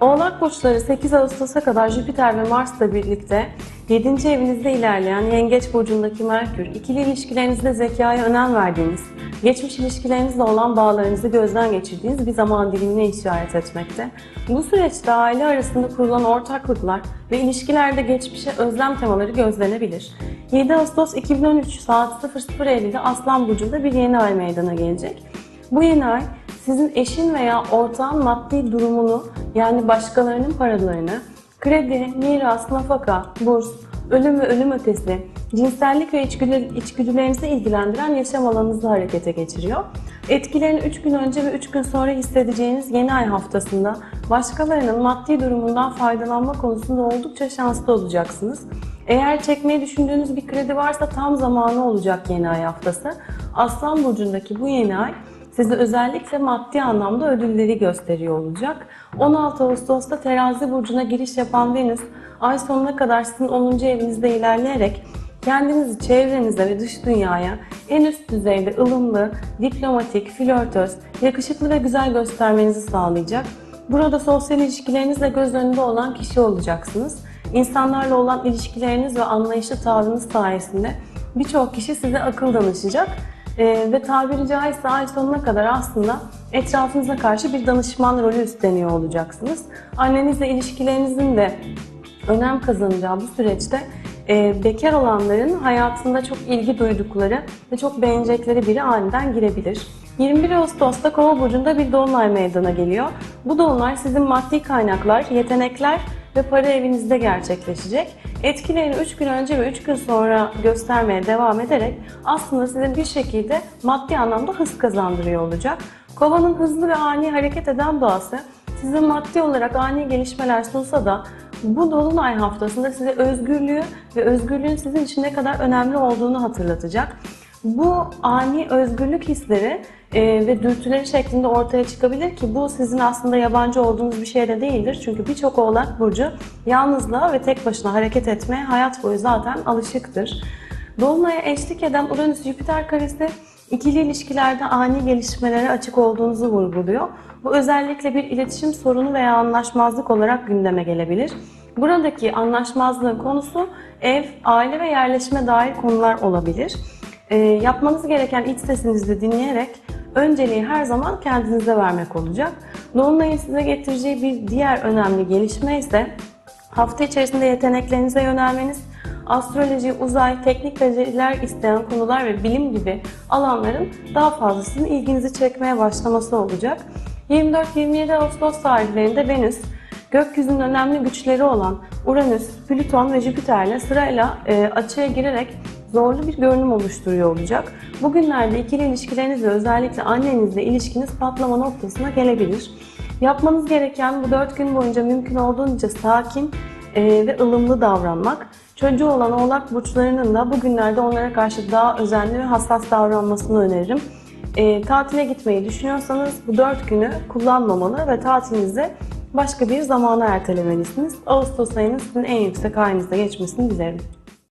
Oğlak burçları 8 Ağustos'a kadar Jüpiter ve Mars'la birlikte 7. evinizde ilerleyen Yengeç burcundaki Merkür, ikili ilişkilerinizde zekaya önem verdiğiniz, geçmiş ilişkilerinizle olan bağlarınızı gözden geçirdiğiniz bir zaman dilimine işaret etmekte. Bu süreçte aile arasında kurulan ortaklıklar ve ilişkilerde geçmişe özlem temaları gözlenebilir. 7 Ağustos 2013 saat 00.50'de Aslan Burcu'nda bir yeni ay meydana gelecek. Bu yeni ay sizin eşin veya ortağın maddi durumunu yani başkalarının paralarını, kredi, miras, nafaka, burs, ölüm ve ölüm ötesi, cinsellik ve içgüdü, içgüdülerinizi ilgilendiren yaşam alanınızı harekete geçiriyor. Etkilerini 3 gün önce ve 3 gün sonra hissedeceğiniz yeni ay haftasında başkalarının maddi durumundan faydalanma konusunda oldukça şanslı olacaksınız. Eğer çekmeyi düşündüğünüz bir kredi varsa tam zamanı olacak yeni ay haftası. Aslan Burcu'ndaki bu yeni ay size özellikle maddi anlamda ödülleri gösteriyor olacak. 16 Ağustos'ta Terazi Burcu'na giriş yapan Venüs, ay sonuna kadar sizin 10. evinizde ilerleyerek kendinizi çevrenize ve dış dünyaya en üst düzeyde ılımlı, diplomatik, flörtöz, yakışıklı ve güzel göstermenizi sağlayacak. Burada sosyal ilişkilerinizle göz önünde olan kişi olacaksınız. İnsanlarla olan ilişkileriniz ve anlayışlı tavrınız sayesinde birçok kişi size akıl danışacak ee, ve tabiri caizse ay sonuna kadar aslında etrafınıza karşı bir danışman rolü üstleniyor olacaksınız. Annenizle ilişkilerinizin de önem kazanacağı bu süreçte e, bekar olanların hayatında çok ilgi duydukları ve çok beğenecekleri biri aniden girebilir. 21 Ağustos'ta Kova burcunda bir dolunay meydana geliyor. Bu dolunay sizin maddi kaynaklar, yetenekler ve para evinizde gerçekleşecek. Etkilerini 3 gün önce ve 3 gün sonra göstermeye devam ederek aslında size bir şekilde maddi anlamda hız kazandırıyor olacak. Kovanın hızlı ve ani hareket eden doğası size maddi olarak ani gelişmeler sunsa da bu dolunay haftasında size özgürlüğü ve özgürlüğün sizin için ne kadar önemli olduğunu hatırlatacak. Bu ani özgürlük hisleri e, ve dürtüleri şeklinde ortaya çıkabilir ki bu sizin aslında yabancı olduğunuz bir şey de değildir. Çünkü birçok oğlak burcu yalnızlığa ve tek başına hareket etmeye hayat boyu zaten alışıktır. Dolunay'a eşlik eden Uranüs-Jüpiter karesi ikili ilişkilerde ani gelişmelere açık olduğunuzu vurguluyor. Bu özellikle bir iletişim sorunu veya anlaşmazlık olarak gündeme gelebilir. Buradaki anlaşmazlığın konusu ev, aile ve yerleşime dair konular olabilir. E, yapmanız gereken iç sesinizi dinleyerek önceliği her zaman kendinize vermek olacak. Dolunay'ın size getireceği bir diğer önemli gelişme ise hafta içerisinde yeteneklerinize yönelmeniz, astroloji, uzay, teknik beceriler isteyen konular ve bilim gibi alanların daha fazla sizin ilginizi çekmeye başlaması olacak. 24-27 Ağustos tarihlerinde Venüs, gökyüzünün önemli güçleri olan Uranüs, Plüton ve Jüpiter'le sırayla e, açığa girerek zorlu bir görünüm oluşturuyor olacak. Bugünlerde ikili ilişkileriniz ve özellikle annenizle ilişkiniz patlama noktasına gelebilir. Yapmanız gereken bu 4 gün boyunca mümkün olduğunca sakin e, ve ılımlı davranmak. Çocuğu olan oğlak burçlarının da bugünlerde onlara karşı daha özenli ve hassas davranmasını öneririm. E, tatile gitmeyi düşünüyorsanız bu 4 günü kullanmamalı ve tatilinizi başka bir zamana ertelemelisiniz. Ağustos ayının sizin en yüksek halinizde geçmesini dilerim.